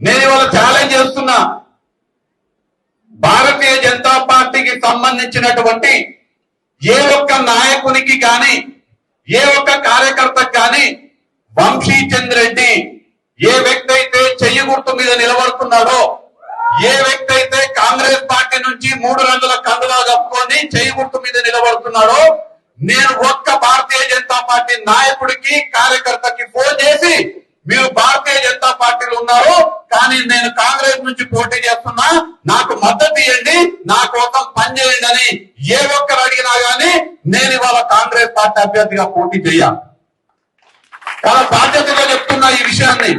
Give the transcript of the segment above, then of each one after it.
నేను ఇవాళ ఛాలెంజ్ చేస్తున్నా. భారతీయ జనతా పార్టీకి సంబంధించినటువంటి ఏ ఒక్క నాయకునికి కానీ ఏ ఒక్క కార్యకర్తకు కానీ వంశీచంద్రెడ్డి ఏ వ్యక్తి అయితే చెయ్యి గుర్తు మీద నిలబడుతున్నాడో ఏ వ్యక్తి అయితే కాంగ్రెస్ పార్టీ నుంచి మూడు రంగుల కందులా కప్పుకొని చెయ్యి గుర్తు మీద నిలబడుతున్నాడో నేను ఒక్క భారతీయ జనతా పార్టీ నాయకుడికి కార్యకర్తకి ఫోన్ చేసి మీరు భారతీయ జనతా పార్టీలు ఉన్నారు కానీ నేను కాంగ్రెస్ నుంచి పోటీ చేస్తున్నా నాకు మద్దతు ఇవ్వండి నా కోసం పనిచేయండి అని ఏ ఒక్కరు అడిగినా గానీ నేను ఇవాళ కాంగ్రెస్ పార్టీ అభ్యర్థిగా పోటీ చేయాలి. చాలా బాధ్యత ఈ విషయాన్ని.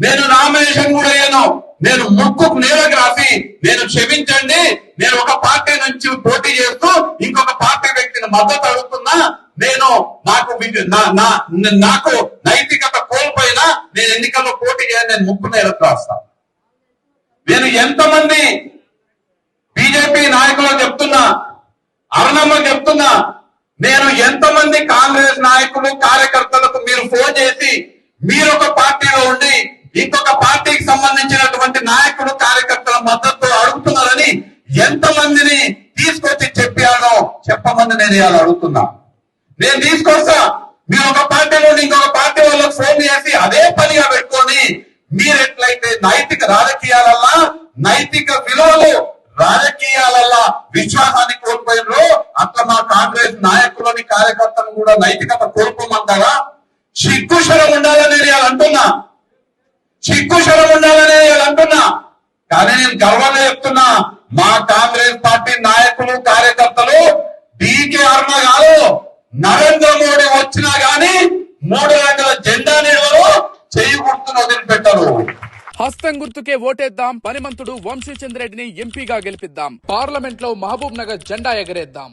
నేను నామినేషన్ కూడా అయ్యాను నేను ముక్కుకు నేలకు రాసి నేను క్షమించండి నేను ఒక పార్టీ నుంచి పోటీ చేస్తూ ఇంకొక పార్టీ వ్యక్తిని మద్దతు అడుగుతున్నా నేను నాకు నాకు నైతికత కోల్పోయినా నేను ఎన్నికల్లో పోటీ చేయని నేను ముక్కు నేలకు రాస్తా. నేను ఎంతమంది బీజేపీ నాయకులు చెప్తున్నా అరుణమ్మ చెప్తున్నా నేను ఎంతమంది కాంగ్రెస్ నాయకులు కార్యకర్తలకు మీరు ఫోన్ చేసి మీరు ఒక పార్టీలో ఉండి ఇంకొక పార్టీకి సంబంధించినటువంటి నాయకులు కార్యకర్తల మద్దతు అడుగుతున్నారని ఎంతమందిని తీసుకొచ్చి చెప్పానో చెప్పమని నేను ఇవాళ అడుగుతున్నా. నేను తీసుకొస్తా. మీరు ఒక పార్టీ నుండి ఇంకొక పార్టీ వాళ్ళకి ఫోన్ చేసి అదే పనిగా పెట్టుకొని మీరు ఎట్లయితే నైతిక రాజకీయాలల్లా నైతిక విలువలు రాజకీయాలల్లా విశ్వాసాన్ని కోల్పోయినరు అట్లా మా కాంగ్రెస్ నాయకులని కార్యకర్తలు కూడా నైతికత కోల్పోమంటారా? సిగ్గుశరం ఉండాలని నేను చిక్కు అంటున్నా ఉండాలని నేను అంటున్నా కానీ నేను గర్వంగా చెప్తున్నా మా కాంగ్రెస్ పార్టీ నాయకులు కార్యకర్తలు డీకే అర్మ కాదు నరేంద్ర మోడీ వచ్చినా గాని మూడు రంగుల జెండా నిల్వలు చేయి గుర్తును వదిలిపెట్టరు. హస్తం గుర్తుకే ఓటేద్దాం పనిమంతుడు వంశీచంద్రెడ్డిని ఎంపీగా గెలిపిద్దాం. పార్లమెంట్లో మహబూబ్ నగర్ జెండా ఎగరేద్దాం.